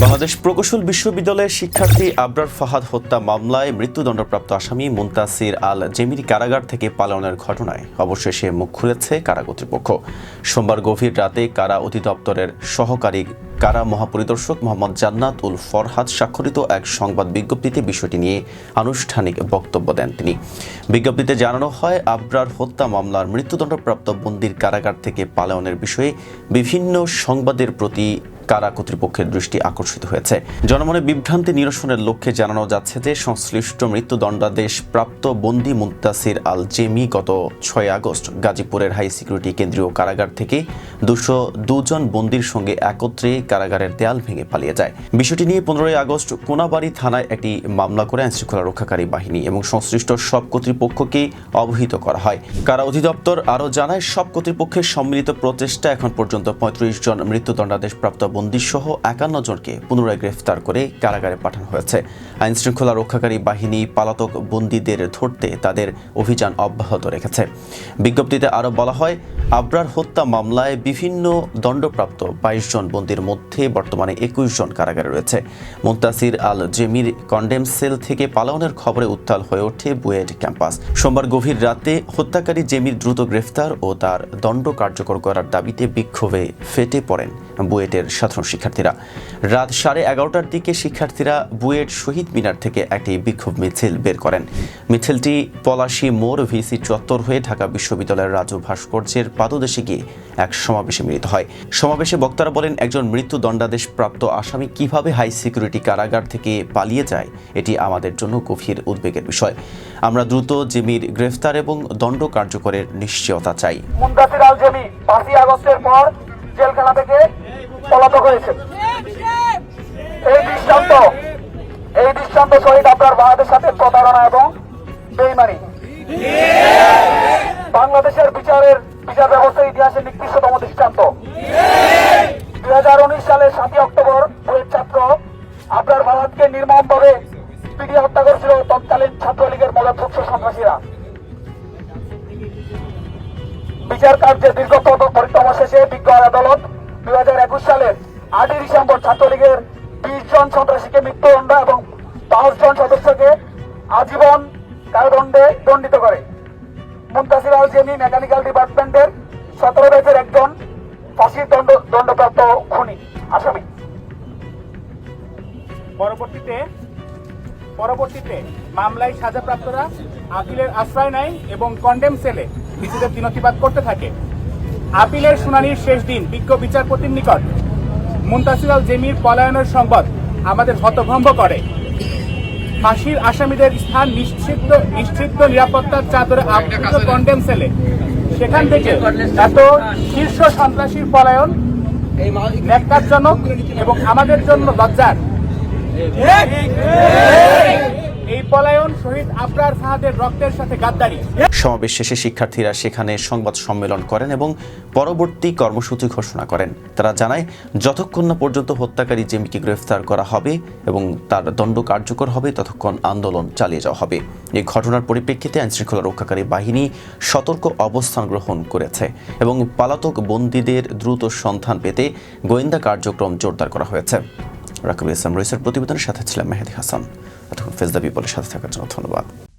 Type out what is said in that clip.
বাংলাদেশ প্রকৌশল বিশ্ববিদ্যালয়ের শিক্ষার্থী আবরার ফাহাদ হত্যা মামলায় মৃত্যুদণ্ডপ্রাপ্ত আসামি মুন্তাসির আল জেমিরি কারাগার থেকে পালানোর ঘটনায় অবশেষে মুখ খুলেছে কারা কর্তৃপক্ষ। সোমবার গভীর রাতে কারা অধিদপ্তরের সহকারী কারা মহাপরিদর্শক মোহাম্মদ জান্নাত উল ফরহাদ স্বাক্ষরিত এক সংবাদ বিজ্ঞপ্তিতে বিষয়টি নিয়ে আনুষ্ঠানিক বক্তব্য দেন তিনি। বিজ্ঞপ্তিতে জানানো হয়, আবরার হত্যা মামলার মৃত্যুদণ্ডপ্রাপ্ত বন্দির কারাগার থেকে পালায়নের বিষয়ে বিভিন্ন সংবাদের প্রতি কারা কর্তৃপক্ষের দৃষ্টি আকর্ষিত হয়েছে? জনমনে বিভ্রান্তি নিরসনের লক্ষ্যে জানানো যাচ্ছে যে, সংশ্লিষ্ট মৃত্যুদণ্ডাদেশ প্রাপ্ত বন্দি মুন্তাসির আল জেমি গত ছয় আগস্ট গাজীপুরের হাই সিকিউরিটি কেন্দ্রীয় কারাগার থেকে দুশো দুজন বন্দির সঙ্গে একত্রে কারাগারের দেয়াল ভেঙে পালিয়ে যায়। বিষয়টি নিয়ে পনেরোই আগস্ট কোনাবাড়ি থানায় একটি মামলা করে আইনশৃঙ্খলা রক্ষাকারী বাহিনী এবং সংশ্লিষ্ট সব কর্তৃপক্ষকে অবহিত করা হয়। কারা অধিদপ্তর আরও জানায়, সব কর্তৃপক্ষের সম্মিলিত প্রচেষ্টা এখন পর্যন্ত পঁয়ত্রিশ জন মৃত্যুদণ্ডাদেশ প্রাপ্ত বন্দীসহ একান্ন জনকে পুনরায় গ্রেফতার করে কারাগারে পাঠানো হয়েছে। আইন শৃঙ্খলা রক্ষাকারী বাহিনী পালাতক বন্দীদের ধরতে তাদের অভিযান অব্যাহত রেখেছে। বিজ্ঞপ্তিতে আরও বলা হয়, আবরার হত্যা মামলায় বিভিন্ন দণ্ডপ্রাপ্ত বাইশ জন বন্দির মধ্যে বর্তমানে একুশ জন কারাগারে রয়েছে। মুন্তাসির আল জেমির কন্ডেম সেল থেকে পালানোর খবরে উত্তাল হয়ে ওঠে বুয়েট ক্যাম্পাস। সোমবার গভীর রাতে হত্যাকারী জেমির দ্রুত গ্রেফতার ও তার দণ্ড কার্যকর করার দাবিতে বিক্ষোভে ফেটে পড়েন বুয়েটের সাধারণ শিক্ষার্থীরা। রাত সাড়ে এগারোটার দিকে শিক্ষার্থীরা বুয়েট শহীদ মিনার থেকে একটি বিক্ষোভ মিছিল বের করেন। মিছিলটি পলাশী মোড় ভিসি চত্বর হয়ে ঢাকা বিশ্ববিদ্যালয়ের রাজু ভাস্কর্যের পাদদেশে গিয়ে এক সমাবেশে মিলিত হয়। সমাবেশে বক্তারা বলেন, একজন মৃত্যু দণ্ডাদেশ প্রাপ্ত আসামি কীভাবে হাই সিকিউরিটি কারাগার থেকে পালিয়ে যায়, এটি আমাদের জন্য গভীর উদ্বেগের বিষয়। আমরা দ্রুত জেমির গ্রেফতার এবং দণ্ড কার্যকরের নিশ্চয়তা চাই। আল জেমি পাঁচই আগস্টের পর জেলখানা থেকে পলাতক হয়েছে। এই দৃষ্টান্ত এই দৃষ্টান্ত শহীদ আপনার বাংলাদেশের সাথে প্রতারণা এবং বেইমানি। বাংলাদেশের বিচারের, বিচার ব্যবস্থার ইতিহাসে নিকৃষ্টতম দৃষ্টান্ত। দুই হাজার উনিশ সালের সাতই অক্টোবর বুয়েট ছাত্র আপনার ভারতকে নির্মমভাবে পিটিয়ে হত্যা করেছিল তৎকালীন ছাত্রলীগের মদতপুত্র সন্ত্রাসীরা। বিচার কার্যের দীর্ঘ পরিক্রমা শেষে বিজ্ঞ আদালত দুই হাজার একুশ সালের আটই ডিসেম্বর ছাত্রলীগের বিশ জন সন্ত্রাসীকে মৃত্যুদণ্ড এবং পাঁচ জন সদস্যকে আজীবন কারাদণ্ডে দণ্ডিত করে। মুন্তাসির আল জেমি মেকানিক্যাল ডিপার্টমেন্টের সতেরো ব্যাচের একজন ফাঁসির দণ্ড, দণ্ডপ্রাপ্ত খুনি, আসামি। পরবর্তীতে পরবর্তীতে মামলায় সাজাপ্রাপ্তরা আপিলের আশ্রয় নেয় এবং কন্ডেম সেলে নিজেদের দিনতিবাদ করতে থাকে। আপিলের শুনানির শেষ দিন, বিজ্ঞ বিচারপতির নিকট। মুন্তাসির আল জেমির পলায়নের সংবাদ আমাদের হতভম্ব করে। ফাঁসির আসামিদের স্থান নিশ্চিত নিশ্চিত নিরাপত্তার চাদরে আবৃত কন্ডেম সেলে সেখান থেকে এত শীর্ষ সন্ত্রাসীর পলায়ন ন্যাক্কারজনক এবং আমাদের জন্য লজ্জার। সমাবেশ শেষে শিক্ষার্থীরা সেখানে সংবাদ সম্মেলন করেন এবং পরবর্তী কর্মসূচি ঘোষণা করেন। তারা জানায়, যতক্ষণ না পর্যন্ত হত্যাকারী জেমিকে গ্রেফতার করা হবে এবং তার দণ্ড কার্যকর হবে, ততক্ষণ আন্দোলন চালিয়ে যাওয়া হবে। এই ঘটনার পরিপ্রেক্ষিতে আইনশৃঙ্খলা রক্ষাকারী বাহিনী সতর্ক অবস্থান গ্রহণ করেছে এবং পালাতক বন্দীদের দ্রুত সন্ধান পেতে গোয়েন্দা কার্যক্রম জোরদার করা হয়েছে। রাকিবুল ইসলাম রইসের প্রতিবেদনের সাথে ছিলাম মেহেদি হাসান। এতক্ষণ ফেজদা পিপলের সাথে থাকার জন্য ধন্যবাদ।